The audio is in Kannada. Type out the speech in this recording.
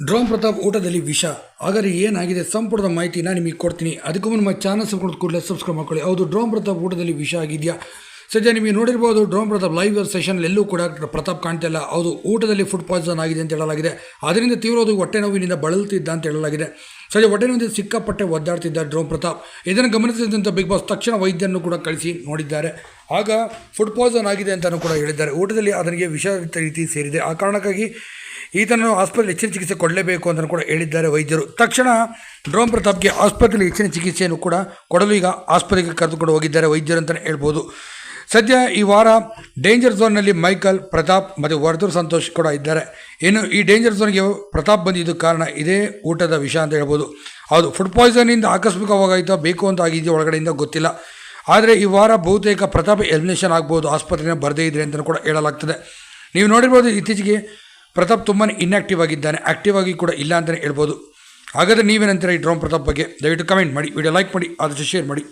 ಡ್ರೋನ್ ಪ್ರತಾಪ್ ಊಟದಲ್ಲಿ ವಿಷ. ಹಾಗಾದ್ರೆ ಏನಾಗಿದೆ? ಸಂಪೂರ್ಣ ಮಾಹಿತಿ ನಾನು ನಿಮಗೆ ಕೊಡ್ತೀನಿ. ಅದಕ್ಕೂ ನಮ್ಮ ಚಾನಲ್ ಸಬ್ಸ್ಕ್ರೈಬ್ ಕೂಡಲೇ ಸಬ್ಸ್ಕ್ರೈಬ್ ಮಾಡ್ಕೊಳ್ಳಿ. ಹೌದು, ಡ್ರೋನ್ ಪ್ರತಾಪ್ ಊಟದಲ್ಲಿ ವಿಷ ಆಗಿದೆಯಾ? ಸದ್ಯ ನಿಮಗೆ ನೋಡಿರ್ಬೋದು, ಡ್ರೋನ್ ಪ್ರತಾಪ್ ಲೈವ್ ಸೆಷನ್ ಎಲ್ಲೂ ಕೂಡ ಪ್ರತಾಪ್ ಕಾಣ್ತಿಲ್ಲ ಹೌದು, ಊಟದಲ್ಲಿ ಫುಡ್ ಪಾಯ್ಸನ್ ಆಗಿದೆ ಅಂತ ಹೇಳಲಾಗಿದೆ. ಅದರಿಂದ ತೀವ್ರವಾದ ಹೊಟ್ಟೆ ನೋವಿನಿಂದ ಬಳಲುತ್ತಿದ್ದ ಅಂತ ಹೇಳಲಾಗಿದೆ. ಸದ್ಯ ಹೊಟ್ಟೆ ನೋವಿನಿಂದ ಸಿಕ್ಕಾಪಟ್ಟೆ ಒದ್ದಾಡ್ತಿದ್ದ ಡ್ರೋನ್ ಪ್ರತಾಪ್. ಇದನ್ನು ಗಮನಿಸಿದಂಥ ಬಿಗ್ ಬಾಸ್ ತಕ್ಷಣ ವೈದ್ಯರನ್ನು ಕೂಡ ಕಳಿಸಿ ನೋಡಿದ್ದಾರೆ. ಆಗ ಫುಡ್ ಪಾಯ್ಸನ್ ಆಗಿದೆ ಅಂತಲೂ ಕೂಡ ಹೇಳಿದ್ದಾರೆ. ಊಟದಲ್ಲಿ ಅದನಿಗೆ ವಿಷ ರೀತಿ ಸೇರಿದೆ. ಆ ಕಾರಣಕ್ಕಾಗಿ ಈತನನ್ನು ಆಸ್ಪತ್ರೆ ಹೆಚ್ಚಿನ ಚಿಕಿತ್ಸೆ ಕೊಡಲೇಬೇಕು ಅಂತ ಕೂಡ ಹೇಳಿದ್ದಾರೆ ವೈದ್ಯರು. ತಕ್ಷಣ ಡ್ರೋಮ್ ಪ್ರತಾಪ್ಗೆ ಆಸ್ಪತ್ರೆಯಲ್ಲಿ ಹೆಚ್ಚಿನ ಚಿಕಿತ್ಸೆಯನ್ನು ಕೂಡ ಕೊಡಲು ಈಗ ಆಸ್ಪತ್ರೆಗೆ ಕರೆದುಕೊಂಡು ಹೋಗಿದ್ದಾರೆ ವೈದ್ಯರು ಅಂತಲೇ ಹೇಳ್ಬೋದು. ಸದ್ಯ ಈ ವಾರ ಡೇಂಜರ್ ಝೋನ್ನಲ್ಲಿ ಮೈಕಲ್, ಪ್ರತಾಪ್ ಮತ್ತು ವರ್ಧೂರ್ ಸಂತೋಷ್ ಕೂಡ ಇದ್ದಾರೆ. ಇನ್ನು ಈ ಡೇಂಜರ್ ಝೋನ್ಗೆ ಪ್ರತಾಪ್ ಬಂದಿದ್ದು ಕಾರಣ ಇದೇ ಊಟದ ವಿಷಯ ಅಂತ ಹೇಳ್ಬೋದು. ಹೌದು, ಫುಡ್ ಪಾಯ್ಸನಿಂದ ಆಕಸ್ಮಿಕವಾಗಾಯಿತೋ ಬೇಕು ಅಂತ ಆಗಿದೆಯೋ ಒಳಗಡೆಯಿಂದ ಗೊತ್ತಿಲ್ಲ. ಆದರೆ ಈ ವಾರ ಬಹುತೇಕ ಪ್ರತಾಪ್ ಎಲಿಮಿನೇಷನ್ ಆಗ್ಬೋದು, ಆಸ್ಪತ್ರೆನ ಬರದೇ ಇದ್ರೆ ಅಂತ ಕೂಡ ಹೇಳಲಾಗ್ತದೆ. ನೀವು ನೋಡಿರ್ಬೋದು ಇತ್ತೀಚೆಗೆ ಪ್ರತಾಪ್ ತುಂಬಾ ಇನ್ಆಕ್ಟಿವ್ ಆಗಿದ್ದಾನೆ. ಆಕ್ಟಿವ್ ಆಗಿ ಕೂಡ ಇಲ್ಲ ಅಂತಲೇ ಹೇಳ್ಬೋದು. ಹಾಗಾದರೆ ನೀವೇನಂತೀರ ಈ ಡ್ರೋನ್ ಪ್ರತಾಪ್ ಬಗ್ಗೆ? ದಯವಿಟ್ಟು ಕಮೆಂಟ್ ಮಾಡಿ. ವಿಡಿಯೋ ಲೈಕ್ ಮಾಡಿ, ಆದಷ್ಟು ಶೇರ್ ಮಾಡಿ.